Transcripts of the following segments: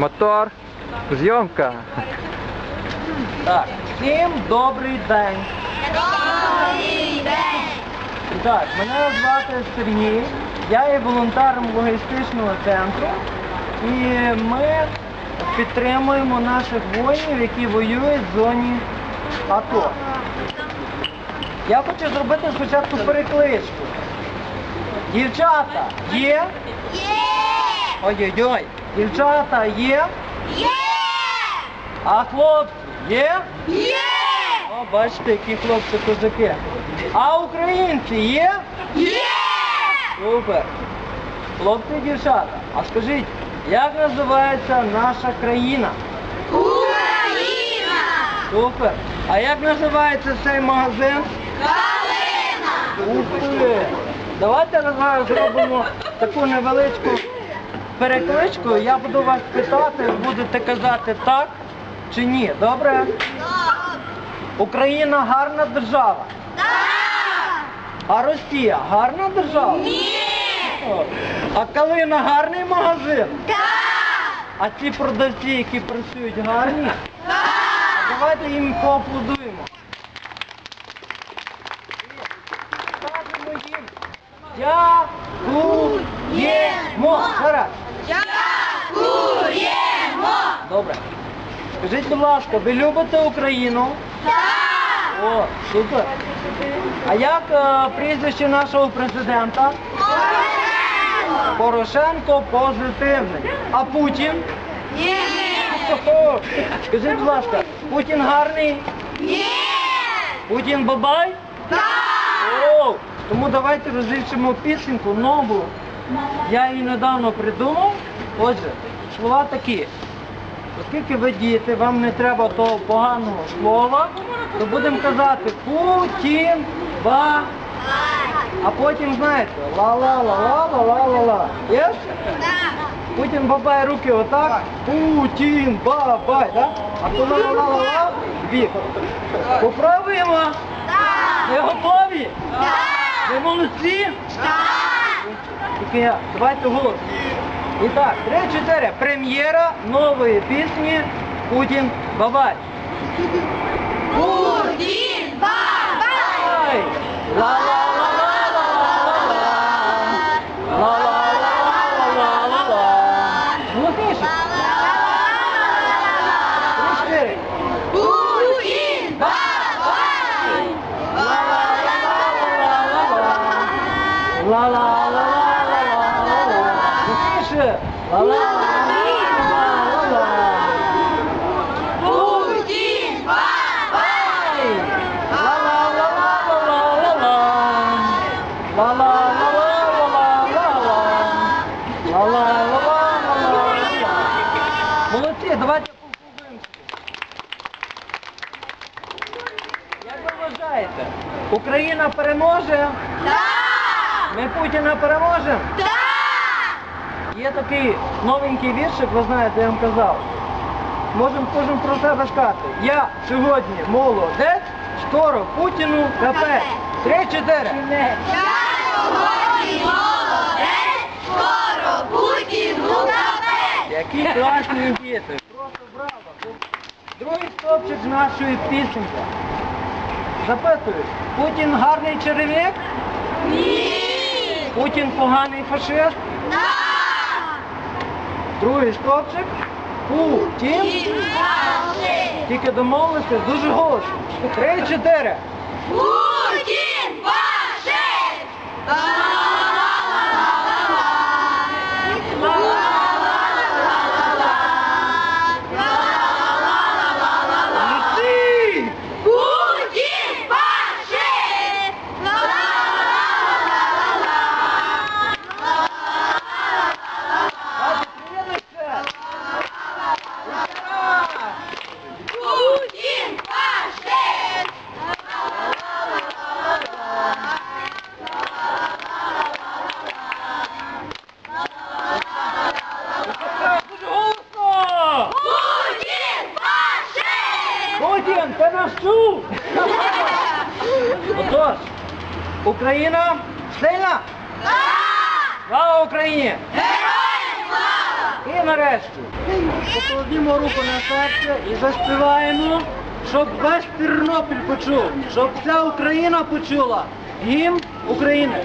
Мотор. Зйомка. Так, всім добрий день. Добрий день! Так, мене звати Сергій, я є волонтером логістичного центру і ми підтримуємо наших воїнів, які воюють в зоні АТО. Я хочу зробити спочатку перекличку. Дівчата є? Є! Ой-ой-ой. Дівчата є? Є! А хлопці є? Є! О, бачите, які хлопці козаки. А українці є? Є! Супер. Хлопці і дівчата, а скажіть, як називається наша країна? Україна! Супер. А як називається цей магазин? Калина! Давайте зараз зробимо таку невеличку перекличку. Я буду вас питати, будете казати так чи ні. Добре? Україна гарна держава. Так! А Росія гарна держава? Ні! А Калина гарний магазин? Так! А ці продавці, які працюють гарні, Так! давайте їм поаплодуємо. Скажемо їм дякуємо. Зараз. Дякуємо! Добре. Скажіть, будь ласка, ви любите Україну? Так! О, супер. А як е, прізвище нашого президента? Порошенко! Порошенко позитивний. А Путін? Ні! Хо-хо. Скажіть, будь ласка, Путін гарний? Ні! Путін бабай? Так! О, тому давайте розлічимо пісеньку нову. Я її недавно придумав. Отже, слова такі. Оскільки ви діти, вам не треба того поганого слова, то будемо казати Путін ба. А потім знаєте, ла-ла-ла-ла-ла-ла-ла-ла. Так! Путін бабай руки отак. Путін бабай, так? А то ла-ла-ла-ла-ла бік. Попробуємо. Так! Ви готові? Так! Ви молодці? Так! Давайте голос. І так, три-чотири. Прем'єра нової пісні Путін Бабай. Путін бабай! Ай! Ла-ла-ла-ла-ла-ла-ла. Молодці, давайте поаплодуємо. Як ви вважаєте, Україна переможе? Так! Ми Путіна переможемо? Так! Є такий новенький віршик, ви знаєте, я вам казав. Можемо кожен про себе сказати. Я сьогодні молодець, скоро Путіну капець. Три-чотири. Я сьогодні молодець, скоро Путін капець! Які класні діти. Просто браво. Другий стопчик нашої пісеньки. Запитують, Путін гарний черевик? Ні! Путін поганий фашист? Так! Другий стопчик. Путін. Тільки домовилися дуже голосно. Три-чотири. Путін фашист! Молодці! Путін фашист! Давайте привітаємося. Ура! Путін фашист! Ура! Дуже голосно! Путін фашист! Путін, ти нас чув? Отож, Україна сильна? Слава Україні! Героям слава! І І нарешті покладімо руку на серце і заспіваємо, щоб весь Тернопіль почув, щоб вся Україна почула гімн України.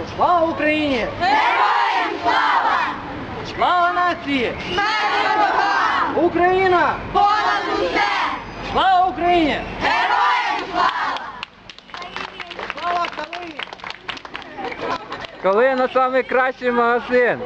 Праву. Слава Україні! Героям слава! Слава нації! Смерть ворогам! Україна! Понад усе! Слава Україні! Героям слава! Слава Калині! Калина найкращий магазин.